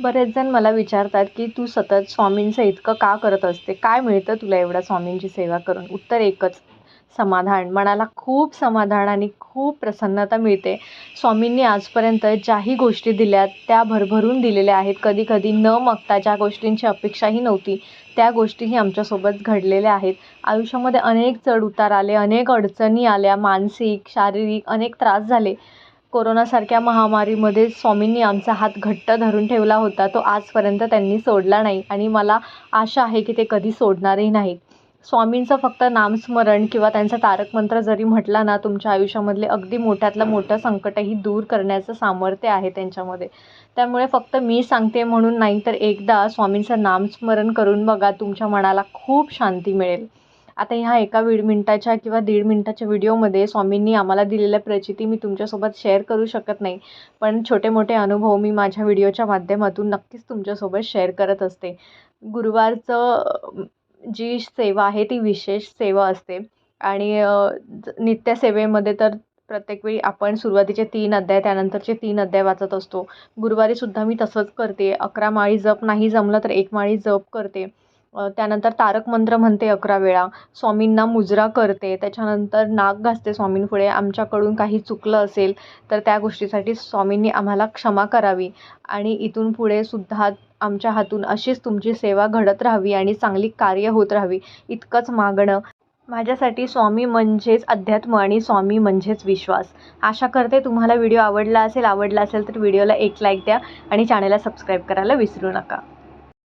बरेच जण मला विचारतात की तू सतत स्वामींचं इतकं का करत असते? काय मिळतं तुला एवढ्या स्वामींची सेवा करून? उत्तर एकच समाधान. मनाला खूप समाधान आणि खूप प्रसन्नता मिळते. स्वामींनी आजपर्यंत ज्याही गोष्टी दिल्या त्या भरभरून दिलेल्या आहेत. कधी कधी न मागता ज्या गोष्टींची अपेक्षाही नव्हती त्या गोष्टीही आमच्यासोबत घडलेल्या आहेत. आयुष्यामध्ये अनेक चढ उतार आले अनेक अडचणी आल्या मानसिक शारीरिक अनेक त्रास झाले. कोरोनासारख्या महामारीमध्ये स्वामींनी आमचा हात घट्ट धरून ठेवला होता. तो आजपर्यंत त्यांनी सोडला नाही आणि मला आशा आहे की ते कधी सोडणारही नाहीत. स्वामींचं फक्त नामस्मरण किंवा त्यांचा तारक मंत्र जरी म्हटला ना तुमच्या आयुष्यामधले अगदी मोठ्यातलं मोठं संकटही दूर करण्याचं सामर्थ्य आहे त्यांच्यामध्ये. त्यामुळे फक्त मी सांगते म्हणून नाही तर एकदा स्वामींचं नामस्मरण करून बघा तुमच्या मनाला खूप शांती मिळेल. आता ह्या एका वीड मिनटाच्या किंवा दीड मिनटाच्या व्हिडिओमध्ये स्वामींनी आम्हाला दिलेल्या प्रचिती मी तुमच्यासोबत शेअर करू शकत नाही. पण छोटे मोठे अनुभव मी माझ्या व्हिडिओच्या माध्यमातून नक्कीच तुमच्यासोबत शेअर करत असते. गुरुवारचं जी सेवा आहे ती विशेष सेवा असते. आणि नित्यसेवेमध्ये तर प्रत्येक वेळी आपण सुरुवातीचे तीन अध्याय त्यानंतरचे तीन अध्याय वाचत असतो. गुरुवारीसुद्धा मी तसंच करते. अकरा माळी जप नाही जमलं तर एक माळी जप करते. त्यानंतर तारक मंत्र म्हणते अकरा वेळा स्वामींना मुजरा करते त्याच्यानंतर नाक घासते स्वामींपुढे आमच्याकडून काही चुकलं असेल तर त्या गोष्टीसाठी स्वामींनी आम्हाला क्षमा करावी आणि इथून पुढे सुद्धा आमच्या हातून अशीच तुमची सेवा घडत राहावी आणि चांगली कार्य होत राहावी इतकंच मागणं. माझ्यासाठी स्वामी म्हणजेच अध्यात्म आणि स्वामी म्हणजेच विश्वास. आशा करते तुम्हाला व्हिडिओ आवडला असेल आवडला असेल तर व्हिडिओला एक लाईक द्या आणि चॅनलला सबस्क्राईब करायला विसरू नका.